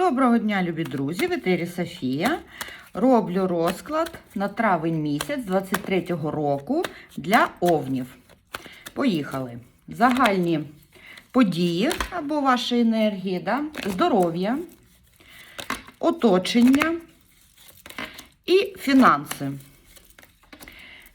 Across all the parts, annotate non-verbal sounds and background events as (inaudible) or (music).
Доброго дня, любі друзі! В етері Софія. Роблю розклад на травень місяць 23-го року для овнів. Поїхали. Загальні події або ваші енергії, да? здоров'я, оточення і фінанси.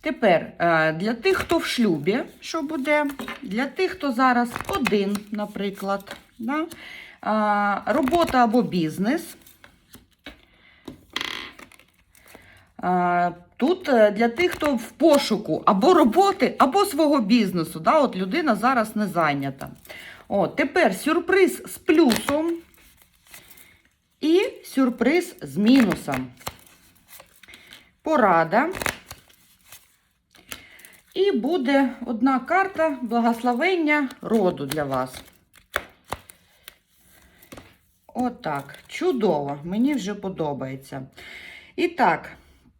Тепер е, для тих, хто в шлюбі, що буде, для тих, хто зараз один, наприклад, да? Робота або бізнес. Тут е, для тих, хто в пошуку або роботи, або свого бізнесу. Да? От людина зараз не зайнята. От, тепер сюрприз з плюсом і сюрприз з мінусом. Порада. І буде одна карта благословення роду для вас. Отак. Чудово. Мені вже подобається. І так,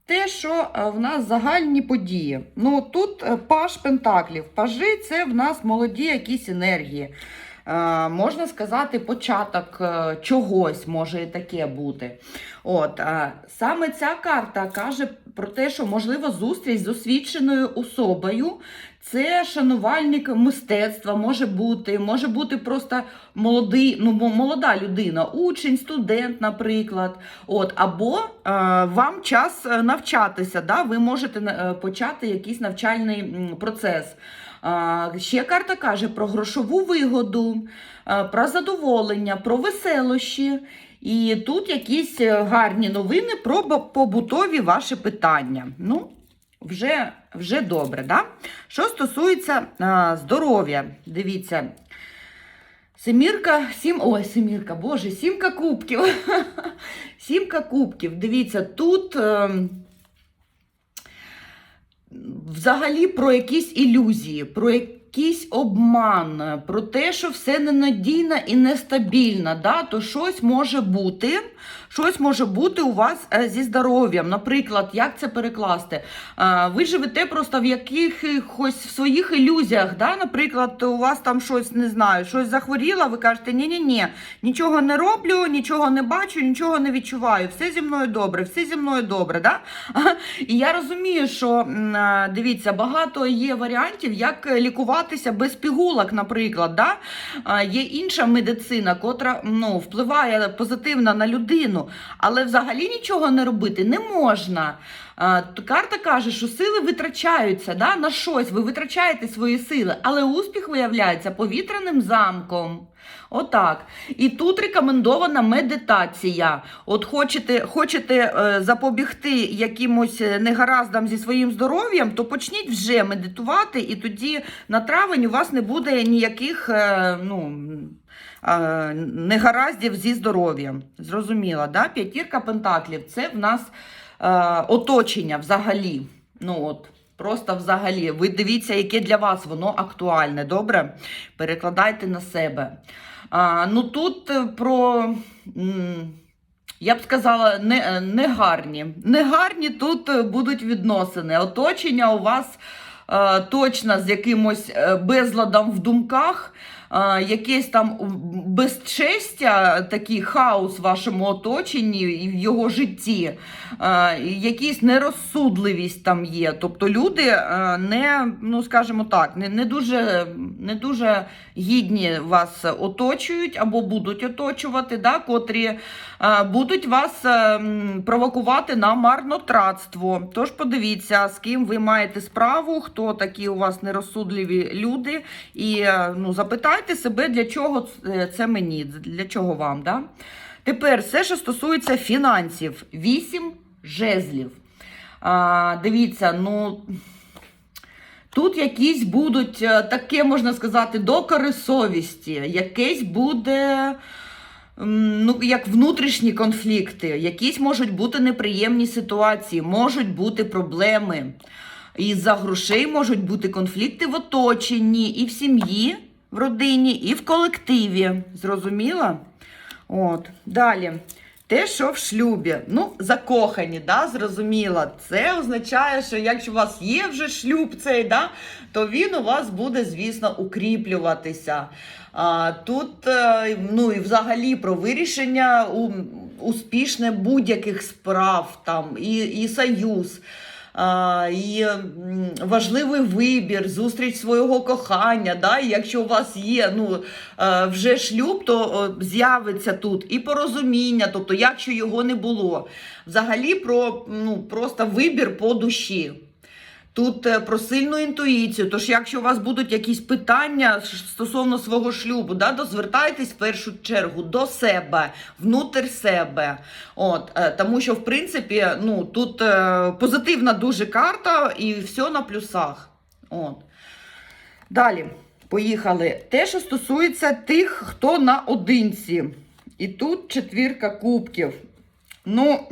те, що е, в нас загальні події. Ну, тут е, паш пентаклів. Пажи це в нас молоді якісь енергії. Е, можна сказати, початок чогось може і таке бути. От, саме ця карта каже про те, що можливо зустріч з освіченою особою. Це шанувальник мистецтва може бути, може бути просто молодий, ну молода людина, учень, студент, наприклад. От, або е, вам час е, навчатися. Да? Ви можете е, почати якийсь навчальний процес. А, Ще карта каже про грошову вигоду, е, про задоволення, про веселощі. І тут якісь е, гарні новини про побутові ваші питання. Ну, вже, вже добре, да? Що стосується здоров'я, дивіться. Семірка, сім, ой, семірка, боже, сімка кубків. (laughs) Сімка кубків. Дивіться, тут ем, взагалі про якісь ілюзії, про якийсь обман, про те, що все ненадійно і нестабільно. Да? То щось може бути, щось може бути у вас е, зі здоров'ям. Наприклад, як це перекласти? Е, Ви живете просто в якихось в своїх ілюзіях. Да? Наприклад, у вас там щось не знаю, щось захворіло, ви кажете, ні-ні-ні, нічого не роблю, нічого не бачу, нічого не відчуваю. Все зі мною добре, все зі мною добре. Да? (laughs) І я розумію, що дивіться, багато є варіантів, як лікуватися без пігулок, наприклад. Да? Є інша медицина, котра ну, впливає позитивно на людину, але взагалі нічого не робити не можна. Карта каже, що сили витрачаються да, на щось, ви витрачаєте свої сили, але успіх виявляється повітряним замком. Отак. І тут рекомендована медитація. От хочете, хочете е, запобігти якимось е, негараздам зі своїм здоров'ям, то почніть вже медитувати, і тоді на травень у вас не буде ніяких е, ну, негараздів зі здоров'ям. Зрозуміло, да? П'ятірка пентаклів це в нас е, оточення взагалі. Ну от. Просто взагалі, ви дивіться, яке для вас воно актуальне. Добре? Перекладайте на себе. А, ну тут е, про, я б сказала, не, е, негарні. Негарні тут е, будуть відносини. Оточення у вас е, точно з якимось безладом в думках. Якесь там безчестя, такий хаос в вашому оточенні і в його житті, якісь нерозсудливість там є. Тобто люди не, ну скажімо так, не, не, дуже, не дуже гідні вас оточують або будуть оточувати, да, котрі будуть вас провокувати на марнотратство. Тож подивіться, з ким ви маєте справу, хто такі у вас нерозсудливі люди, і ну, запитайте себе, для чого це мені, для чого вам. Да? Тепер все, що стосується фінансів, вісім жезлів. А, дивіться, ну. Тут якісь будуть е, таке, можна сказати, докори совісті, якесь буде. Ну, як внутрішні конфлікти, якісь можуть бути неприємні ситуації, можуть бути проблеми. Із-за грошей можуть бути конфлікти в оточенні, і в сім'ї, в родині, і в колективі. Зрозуміла? От. Далі. Те, що в шлюбі, ну, закохані, да, зрозуміло. Це означає, що якщо у вас є вже шлюб цей, да, то він у вас буде, звісно, укріплюватися. А, тут, е, ну і взагалі про вирішення успішне будь-яких справ, там, і, і союз. І важливий вибір, зустріч свого кохання. Да? І якщо у вас є ну, е, вже шлюб, то з'явиться тут і порозуміння, тобто, якщо його не було. Взагалі про ну, просто вибір по душі. Тут е, про сильну інтуїцію. Тож, якщо у вас будуть якісь питання стосовно свого шлюбу, да, то звертайтесь в першу чергу до себе, внутрь себе. От, е, тому що, в принципі, ну, тут е, позитивна дуже карта і все на плюсах. От. Далі, поїхали. Те, що стосується тих, хто наодинці. І тут четвірка кубків. Ну,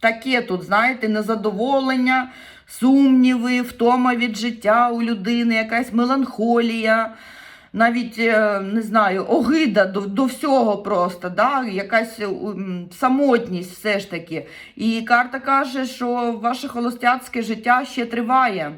таке тут, знаєте, незадоволення, сумніви, втома від життя у людини, якась меланхолія, навіть е, не знаю, огида до, до всього просто, да? якась е, самотність все ж таки. І карта каже, що ваше холостяцьке життя ще триває.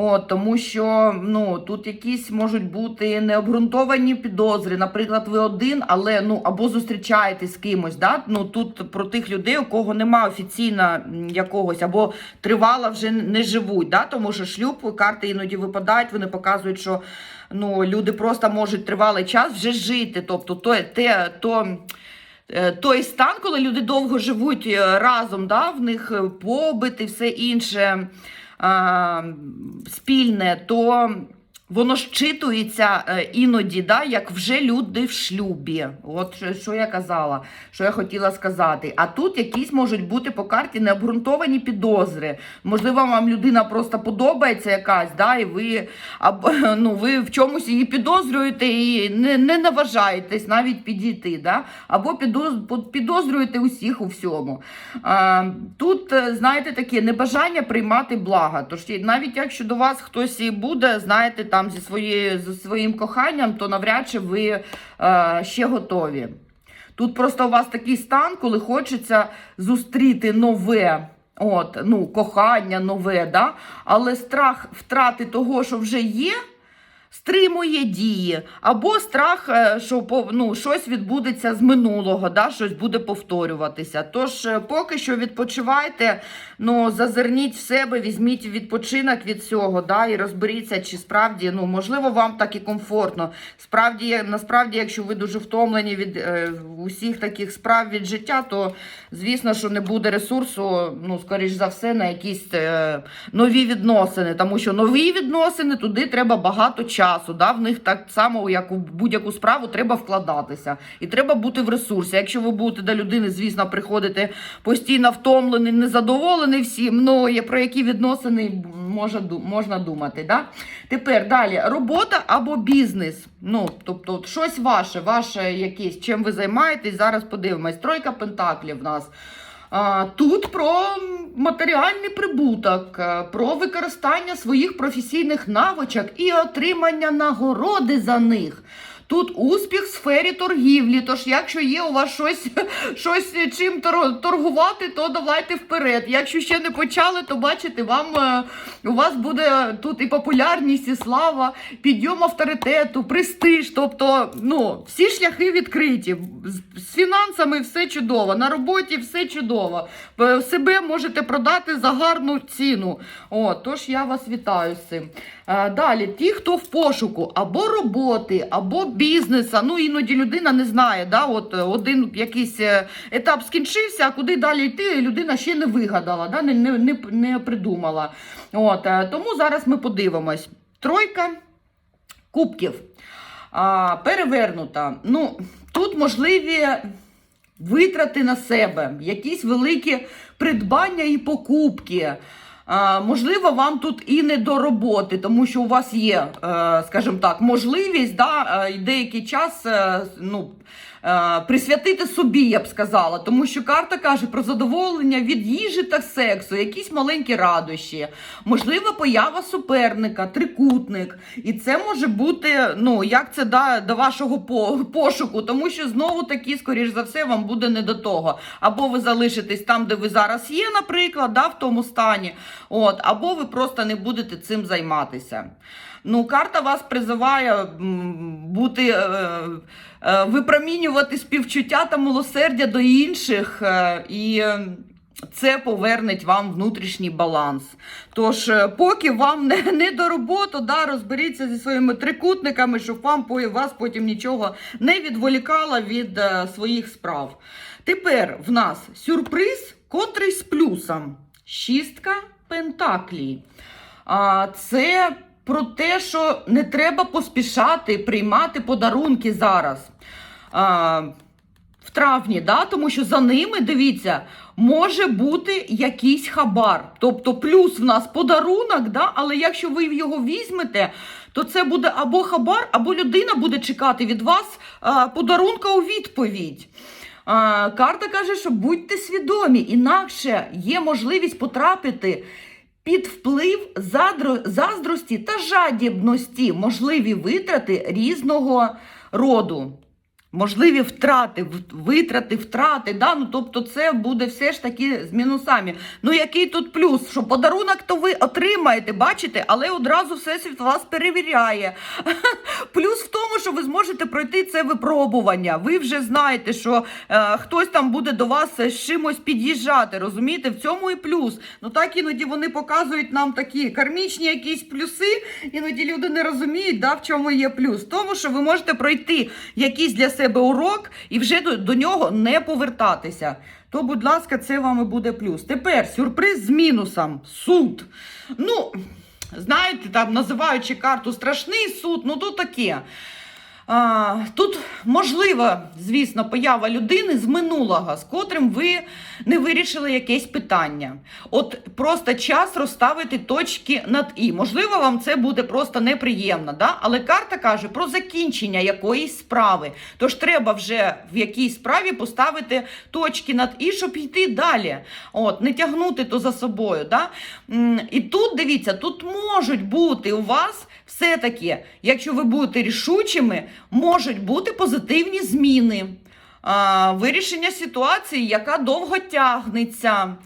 От, тому що ну, тут якісь можуть бути необґрунтовані підозри. Наприклад, ви один, але ну або зустрічаєтесь з кимось. Да? Ну, тут про тих людей, у кого немає офіційно якогось, або тривало вже не живуть. Да? Тому що шлюб, карти іноді випадають, вони показують, що ну, люди просто можуть тривалий час вже жити. Тобто, то, те, то, е, той стан, коли люди довго живуть е, разом, да? в них е, побит і все інше спільне, то воно щитується е, іноді, да, як вже люди в шлюбі. От що- що я казала, що я хотіла сказати. А тут якісь можуть бути по карті необґрунтовані підозри. Можливо, вам людина просто подобається якась, да, і ви, або, (laughs) ну, ви в чомусь її підозрюєте і не, не наважаєтесь навіть підійти. Да? Або підозрюєте усіх у всьому. А, тут, е, знаєте, таке небажання приймати блага. Тож навіть якщо до вас хтось і буде, знаєте, там зі, своєю, зі своїм коханням, то навряд чи ви е, ще готові. Тут просто у вас такий стан, коли хочеться зустріти нове. От, ну, кохання нове, да? але страх втрати того, що вже є, стримує дії, або страх, е, що ну, щось відбудеться з минулого, да, щось буде повторюватися. Тож, е, поки що відпочивайте, ну, зазирніть в себе, візьміть відпочинок від цього, да, і розберіться, чи справді, ну, можливо, вам так і комфортно. Справді, насправді, якщо ви дуже втомлені від е, усіх таких справ від життя, то звісно, що не буде ресурсу, ну, скоріш за все, на якісь е, нові відносини. Тому що нові відносини туди треба багато часу. Да? В них так само, як у будь-яку справу, треба вкладатися. І треба бути в ресурсі. Якщо ви будете до людини, звісно, приходити постійно втомлений, незадоволений всім, ну про які відносини може, можна думати. Да? Тепер далі робота або бізнес. Ну, тобто, щось ваше, ваше якесь, чим ви займаєтесь, зараз подивимось. Тройка пентаклів в нас. Тут про матеріальний прибуток, е, про використання своїх професійних навичок і отримання нагороди за них. Тут успіх в сфері торгівлі. Тож, якщо є у вас щось, (laughs) щось чим торгувати, то давайте вперед. Якщо ще не почали, то бачите, вам е, у вас буде тут і популярність, і слава, підйом авторитету, престиж. Тобто, ну, всі шляхи відкриті. З, з фінансами все чудово, на роботі все чудово. Е, Себе можете продати за гарну ціну. О, тож я вас вітаю з цим. Е, Далі, ті, хто в пошуку або роботи, або бізнеса. Ну, іноді людина не знає. Да? От е, один якийсь е, етап скінчився, а куди далі йти, людина ще не вигадала, да? не, не, не, придумала. От, тому зараз ми подивимось. Тройка кубків. А, перевернута. Ну, тут можливі витрати на себе, якісь великі придбання і покупки. Можливо, вам тут і не до роботи, тому що у вас є, е, скажімо так, можливість да, е, деякий час е, ну, присвятити собі, я б сказала. Тому що карта каже про задоволення від їжі та сексу, якісь маленькі радощі, можлива поява суперника, трикутник. І це може бути, ну, як це да, до вашого пошуку, тому що знову таки, скоріш за все, вам буде не до того. Або ви залишитесь там, де ви зараз є, наприклад, да, в тому стані, от, або ви просто не будете цим займатися. Ну, карта вас призиває бути, е, е, випромінювати співчуття та милосердя до інших, е, і це повернеть вам внутрішній баланс. Тож, поки вам не, не до роботи, да, розберіться зі своїми трикутниками, щоб вам вас потім нічого не відволікало від своїх справ. Тепер в нас сюрприз, котрий з плюсом. Шістка пентаклій. А, це про те, що не треба поспішати приймати подарунки зараз. А, в травні, да? тому що за ними, дивіться, може бути якийсь хабар. Тобто плюс в нас подарунок, да? але якщо ви його візьмете, то це буде або хабар, або людина буде чекати від вас а, подарунка у відповідь. А, карта каже, що будьте свідомі, інакше є можливість потрапити під вплив заздрості та жадібності, можливі витрати різного роду. Можливі втрати, витрати, втрати, да? ну, тобто це буде все ж таки з мінусами. Ну який тут плюс? Що подарунок то ви отримаєте, бачите, але одразу всесвіт вас перевіряє. (laughs) Плюс в тому, що ви зможете пройти це випробування. Ви вже знаєте, що е, хтось там буде до вас з чимось під'їжджати. Розумієте, в цьому і плюс. Ну так іноді вони показують нам такі кармічні якісь плюси. Іноді люди не розуміють, да, в чому є плюс. В тому, що ви можете пройти якийсь для себе урок і вже до, до нього не повертатися. То, будь ласка, це вам і буде плюс. Тепер сюрприз з мінусом. Суд. Ну, знаєте, там називаючи карту страшний суд, ну то таке. Тут можлива, звісно, поява людини з минулого, з котрим ви не вирішили якесь питання. От просто час розставити точки над і. Можливо, вам це буде просто неприємно, да? але карта каже про закінчення якоїсь справи. Тож треба вже в якійсь справі поставити точки над і, щоб йти далі. От, не тягнути то за собою. Да? І тут дивіться, тут можуть бути у вас все-таки, якщо ви будете рішучими, можуть бути позитивні зміни, вирішення ситуації, яка довго тягнеться.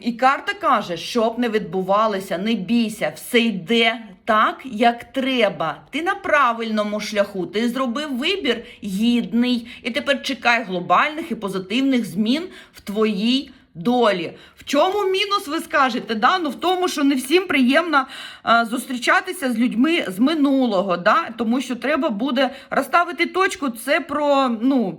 І карта каже, щоб не відбувалося, не бійся, все йде так, як треба. Ти на правильному шляху, ти зробив вибір гідний, і тепер чекай глобальних і позитивних змін в твоїй долі. В чому мінус, ви скажете? Да? Ну, в тому, що не всім приємно а, зустрічатися з людьми з минулого, да? тому що треба буде розставити точку. Це про ну,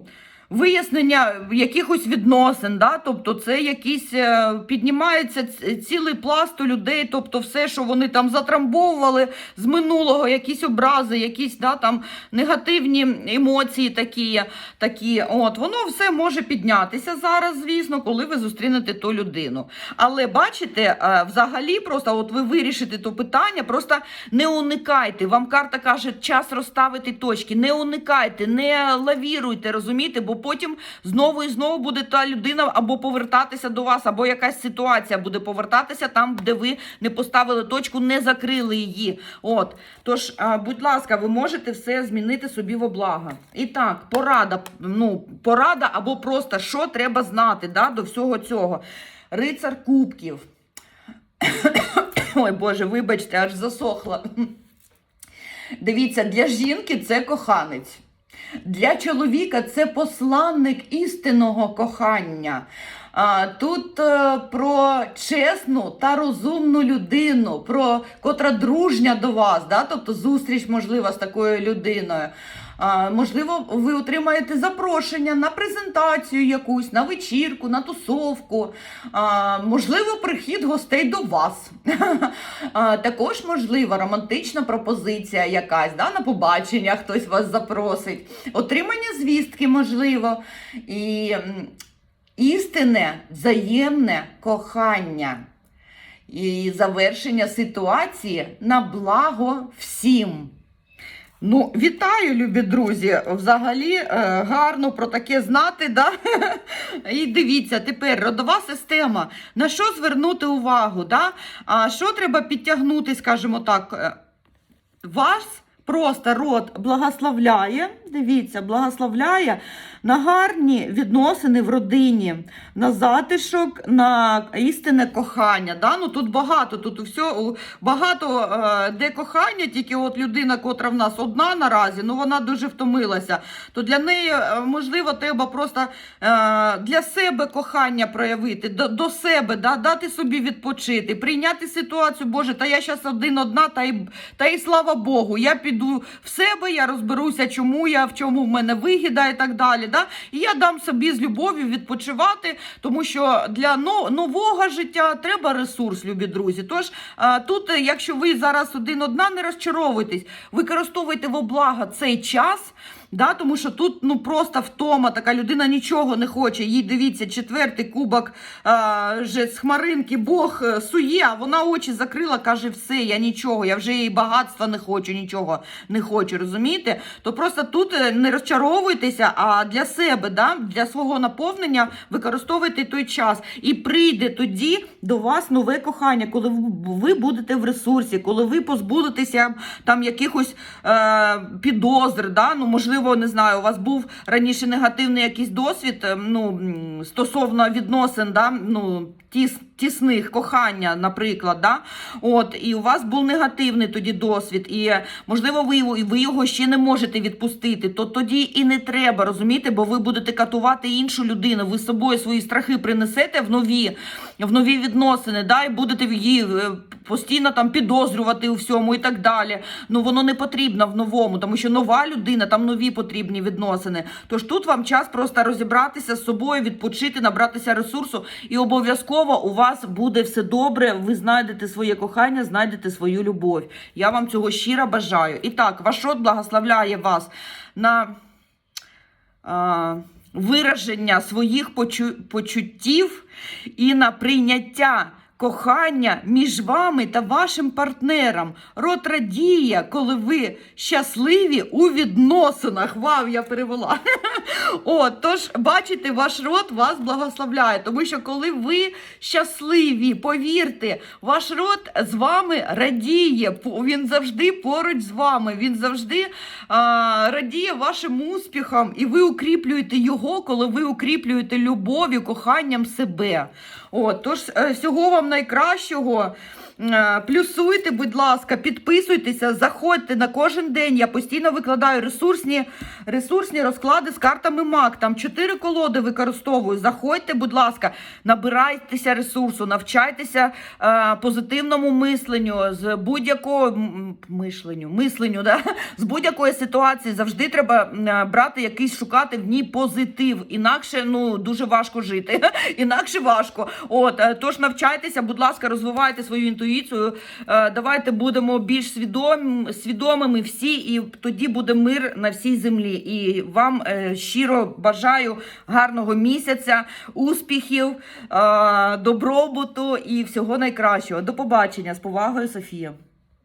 вияснення якихось відносин. Да? Тобто, це якісь е, піднімається цілий пласт у людей, тобто все, що вони там затрамбовували з минулого, якісь образи, якісь да, там негативні емоції такі, такі. От, воно все може піднятися зараз, звісно, коли ви зустрінете ту людину. Але бачите, е, взагалі, просто от ви вирішите то питання, просто не уникайте. Вам карта каже, час розставити точки. Не уникайте, не лавіруйте, розумієте, бо потім знову і знову буде та людина або повертатися до вас, або якась ситуація буде повертатися там, де ви не поставили точку, не закрили її. От. Тож, будь ласка, ви можете все змінити собі в благо. І так, порада, ну, порада або просто що треба знати да, до всього цього. Рицар кубків. Ой, Боже, вибачте, аж засохла. Дивіться, для жінки це коханець. Для чоловіка це посланник істинного кохання. Тут е, про чесну та розумну людину, про котра дружня до вас, да? тобто зустріч можлива з такою людиною. Можливо, ви отримаєте запрошення на презентацію якусь, на вечірку, на тусовку. Можливо, прихід гостей до вас. (laughs) Також можлива романтична пропозиція якась, да? на побачення хтось вас запросить. Отримання звістки можливо. І істинне взаємне кохання. І завершення ситуації на благо всім. Ну, вітаю, любі друзі. Взагалі е, гарно про таке знати. Да? (laughs) І дивіться, тепер родова система. На що звернути увагу? Да? А що треба підтягнути, скажімо так, е, вас просто род благословляє. Дивіться, благословляє на гарні відносини в родині, на затишок, на істинне кохання. Да? Ну, тут багато, тут все, багато е, де кохання, тільки от людина, котра в нас одна наразі, ну вона дуже втомилася. То для неї, е, можливо, треба просто е, для себе кохання проявити, до, до себе, да? дати собі відпочити, прийняти ситуацію, Боже, та я зараз один одна, та й, та й слава Богу, я піду в себе, я розберуся, чому я, в чому в мене вигіда і так далі. Да? І я дам собі з любов'ю відпочивати, тому що для нового життя треба ресурс, любі друзі. Тож тут, якщо ви зараз один одна, не розчаровуйтесь, використовуйте во благо цей час. Да, тому що тут ну просто втома, така людина нічого не хоче. Їй дивіться, четвертий кубок а, вже з хмаринки Бог е, сує, а вона очі закрила, каже, все, я нічого, я вже і багатства не хочу, нічого не хочу, розумієте? То просто тут е, не розчаровуйтеся, а для себе, да, для свого наповнення використовуйте той час. І прийде тоді до вас нове кохання, коли ви будете в ресурсі, коли ви позбудетеся там якихось е, підозр, да? ну, можливо, не знаю, у вас був раніше негативний якийсь досвід е, ну, стосовно відносин, да? ну, тіс, тісних кохання, наприклад, да? От, і у вас був негативний тоді досвід, і можливо, ви, ви його ще не можете відпустити, то тоді і не треба, розумієте, бо ви будете катувати іншу людину, ви з собою свої страхи принесете в нові, в нові відносини, да? і будете її е, постійно там підозрювати у всьому і так далі. Ну воно не потрібно в новому, тому що нова людина, там нові потрібні відносини. Тож тут вам час просто розібратися з собою, відпочити, набратися ресурсу, і обов'язково у вас буде все добре. Ви знайдете своє кохання, знайдете свою любов. Я вам цього щиро бажаю. І так, ваш род благословляє вас на. А, Вираження своїх почу- почуттів і на прийняття кохання між вами та вашим партнером. Рот радіє, коли ви щасливі у відносинах. Вау, я перевела. (laughs) От, тож, бачите, ваш род вас благословляє, тому що коли ви щасливі, повірте, ваш род з вами радіє, він завжди поруч з вами, він завжди а, радіє вашим успіхам, і ви укріплюєте його, коли ви укріплюєте любов'ю, коханням себе. От, тож е, всього вам найкращого. Е, Плюсуйте, будь ласка, підписуйтеся, заходьте на кожен день. Я постійно викладаю ресурсні, ресурсні розклади з картами МАК. Там чотири колоди використовую. Заходьте, будь ласка, набирайтеся ресурсу, навчайтеся е, позитивному мисленню, з будь-якого м, мишленню, мисленню, да? (laughs) з будь-якої ситуації завжди треба е, брати якийсь шукати в ній позитив. Інакше ну дуже важко жити. (laughs) Інакше важко. От е, тож навчайтеся, будь ласка, розвивайте свою інтуїцію. Е, Давайте будемо більш свідомі, свідомими всі, і тоді буде мир на всій землі. І вам е, щиро бажаю гарного місяця, успіхів, е, добробуту і всього найкращого. До побачення з повагою, Софія.